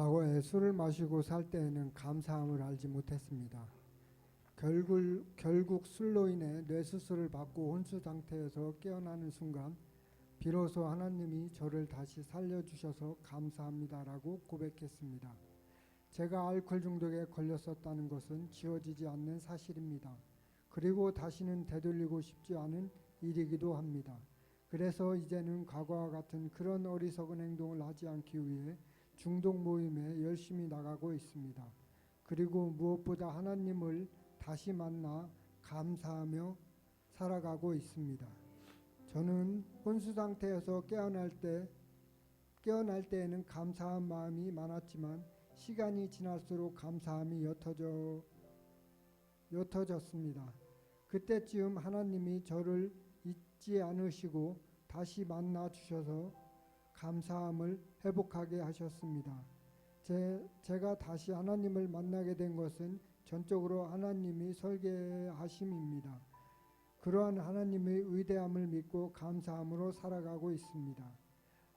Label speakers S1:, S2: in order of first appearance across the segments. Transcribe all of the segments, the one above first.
S1: 과거에 술을 마시고 살 때에는 감사함을 알지 못했습니다. 결국, 결국 술로 인해 뇌수술을 받고 혼수 상태에서 깨어나는 순간 비로소 하나님이 저를 다시 살려주셔서 감사합니다라고 고백했습니다. 제가 알코올 중독에 걸렸었다는 것은 지워지지 않는 사실입니다. 그리고 다시는 되돌리고 싶지 않은 일이기도 합니다. 그래서 이제는 과거와 같은 그런 어리석은 행동을 하지 않기 위해 중독 모임에 열심히 나가고 있습니다. 그리고 무엇보다 하나님을 다시 만나 감사하며 살아가고 있습니다. 저는 혼수 상태에서 깨어날 때 깨어날 때에는 감사한 마음이 많았지만 시간이 지날수록 감사함이 옅어져 옅어졌습니다. 그때쯤 하나님이 저를 잊지 않으시고 다시 만나 주셔서 감사함을 회복하게 하셨습니다. 제, 제가 다시 하나님을 만나게 된 것은 전적으로 하나님이 설계하심입니다. 그러한 하나님의 위대함을 믿고 감사함으로 살아가고 있습니다.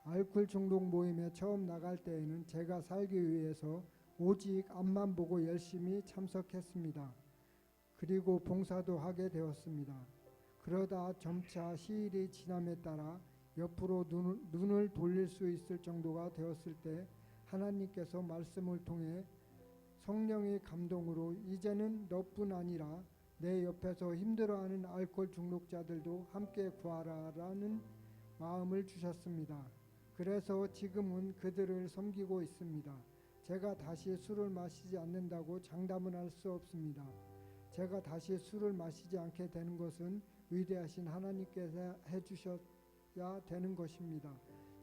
S1: 알코올 중독 모임에 처음 나갈 때에는 제가 살기 위해서 오직 앞만 보고 열심히 참석했습니다. 그리고 봉사도 하게 되었습니다. 그러다 점차 시일이 지남에 따라 옆으로 눈을, 눈을 돌릴 수 있을 정도가 되었을 때 하나님께서 말씀을 통해 성령의 감동으로 이제는 너뿐 아니라 내 옆에서 힘들어하는 알코올 중독자들도 함께 구하라라는 마음을 주셨습니다. 그래서 지금은 그들을 섬기고 있습니다. 제가 다시 술을 마시지 않는다고 장담은 할 수 없습니다. 제가 다시 술을 마시지 않게 되는 것은 위대하신 하나님께서 해주셔 야 되는 것입니다.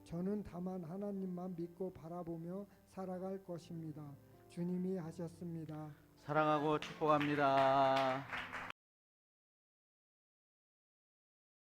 S1: 저는 다만 하나님만 믿고 바라보며 살아갈 것입니다. 주님이 하셨습니다.
S2: 사랑하고 축복합니다.